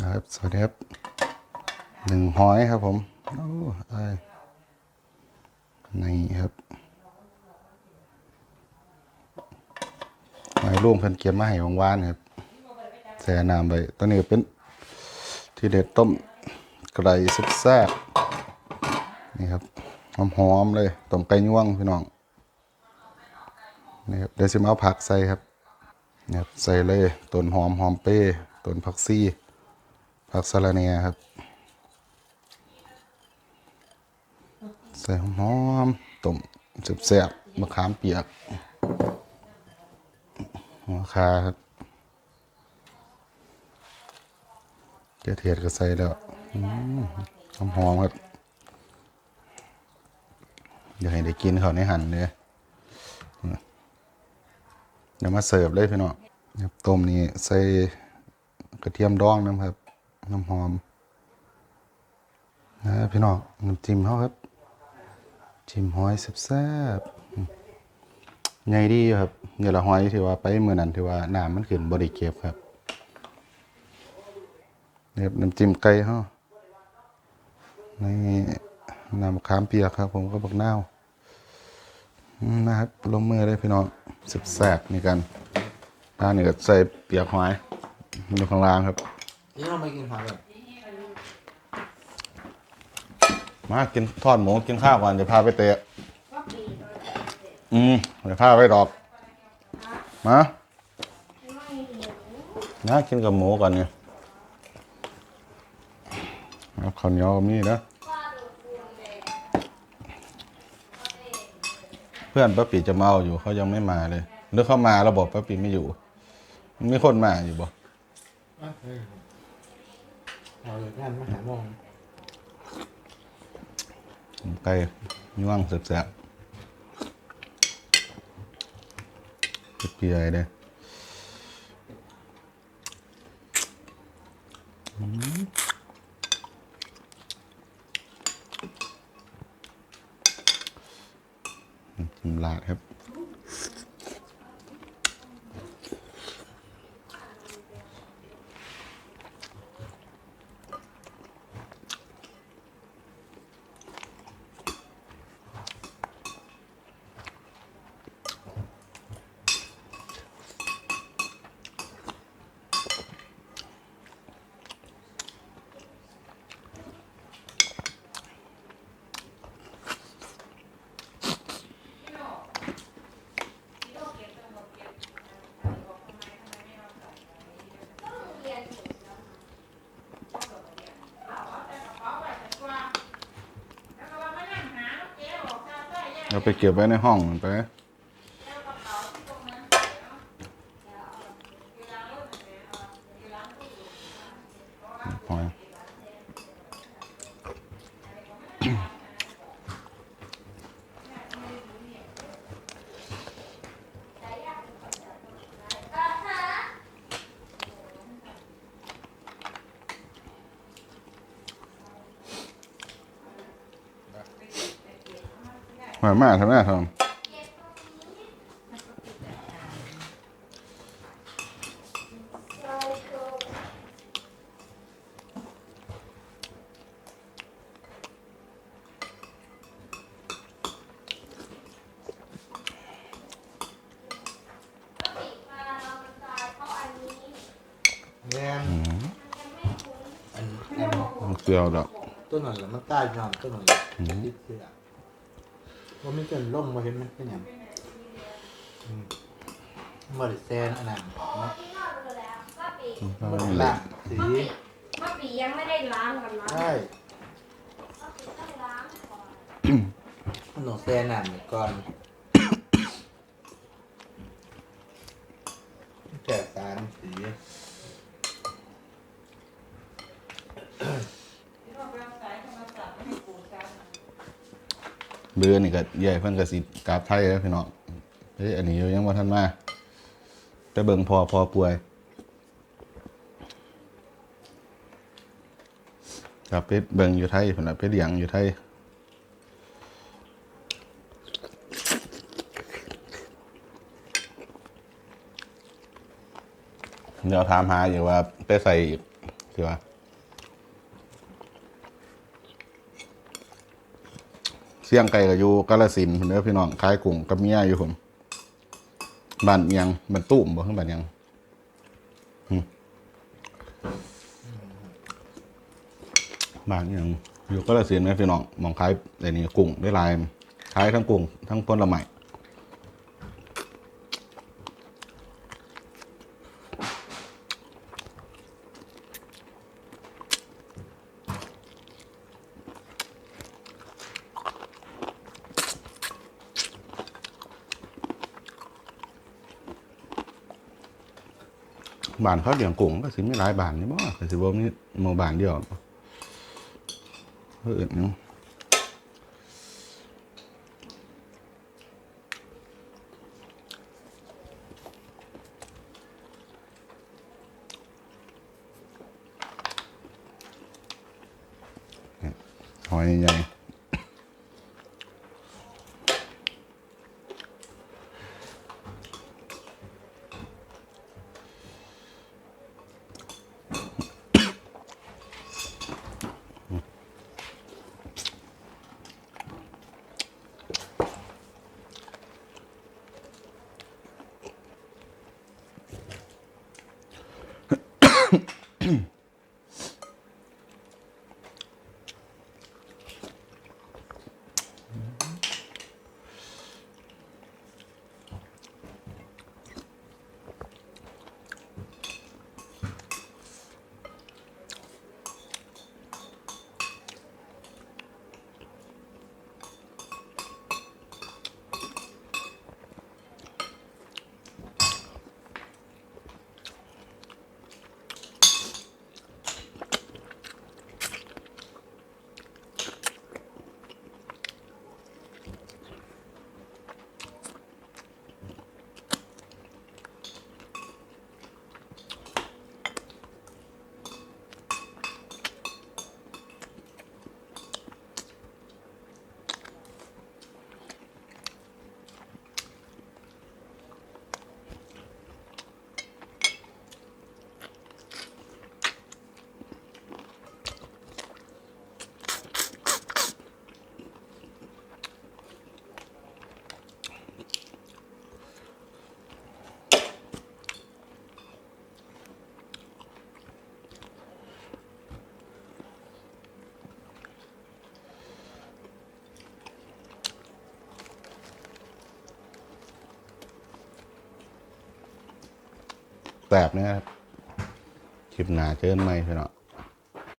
นะครับสวัสดีครับหนึ่งหอยครับผมโอ้ไอนี่ครับหอยร่วงเพิ่นเกียมมาให้วงวานครับแส่น้ำไปตัวนี้เป็นที่เด็ดต้มไก่ซุปแซ่บนี่ครับหอมๆเลยต้มไก่ย่วงพี่น้องนี่ครับเดี๋ยวสิมเอาผักใส่ครับนี่ครับใส่เลยต้นหอมหอมเป้ต้นผักซี่ ผักสะระเนียครับ ใส่หอมๆต้มแซ่บๆมะขามเปียกหัวคาครับเกระเทียดก็ใส่แล้วอืมหอมครับ อยากให้ได้กินเขาในหั่นเลยเดี๋ยวมาเสิร์ฟเลยพี่น้องต้มนี้ใส่กระเทียมดองน้ำครับ น้ำหอมนะพี่น้องน้ำจิ้มเขาครับ จิ้มหอยแซ่บๆใหญ่ดีครับเดี๋ยวละหอยที่ว่าไปเมื่อนั้นที่ว่าน้ำมันขึ้นบริเก็บครับนี่ครับน้ำจิ้มไก่เฮานี่น้ำมะขามเปียกครับ ผมก็บักนาวนะครับลงมือเลยพี่น้องสิบแสบนี่กันด้านนี้ก็ใส่เปียกหอยอยู่ข้างล่างครับ นี่เราไม่กินผักแบบมากินทอดหมูกินข้าวก่อนเดี๋ยวพาไปเตะ อืมเดี๋ยวพาไปดอก มานะกินกับหมูก่อนเนี่ยเอาข้าวเหนียวกับนี่นะ เพื่อนป้าปีจะเมาอยู่เขายังไม่มาเลยหรือเขามาแล้วบอกป้าปีไม่อยู่ มีคนมาอยู่บ่ เราเลยงานมหาโมงไก่ย่วงแสบเปียๆเลยอืมน้ำลาดครับ เราไปเก็บไว้ในห้องไปพอหอย มากทำไมทำแรงอันอันมันเกลียวดอก ต้นหน่อยแล้วมันใต้ยอมต้นหน่อยติดเสือว่าไม่เกินล่มมาเห็นไหมเป็นอย่างอืมบริแซนอันนั้นเนาะบริล่างสีป้าปียังไม่ได้ล้างกันนะใช่หนูแซนอันนก่อนแจกสารสี เบือนี่ก็ใหญ่เพิ่นก็สิกราบไทยแล้วพี่น้องเฮ้ยอันนี้ยังบ่าทันมาไปเบิ่งพอพอป่วยกลับไปเบิ่งอยู่ไทยพุ่นน่ะไปเลี้ยงอยู่ไทยเดี๋ยวถามหาอยู่ว่าไปใส่เสือ เสี่ยงไก่กับอยู่กาลสินพุ่นเด้อพี่น้องขายกุ้งกับเมียอยู่ผมบ้านเมียงบ้านตุ่มบ่ขึ้นบ้านเอียงบ้านเอียงอยู่กาลสินไหมพี่น้องมองขายไอ้นี่กุ้งได้ลายขายทั้งกุ้งทั้งผลไม้ บ้านเขาเลี้ยงกุ้งก็สิมีหลายบ้านนี่บ่ก็สิบ่มีหมู่บ้านเดียวเพิ่นหยังเนี่ยหอยใหญ่ แสบนะครับคลิปหนาเจอกันใหม่พี่น้อง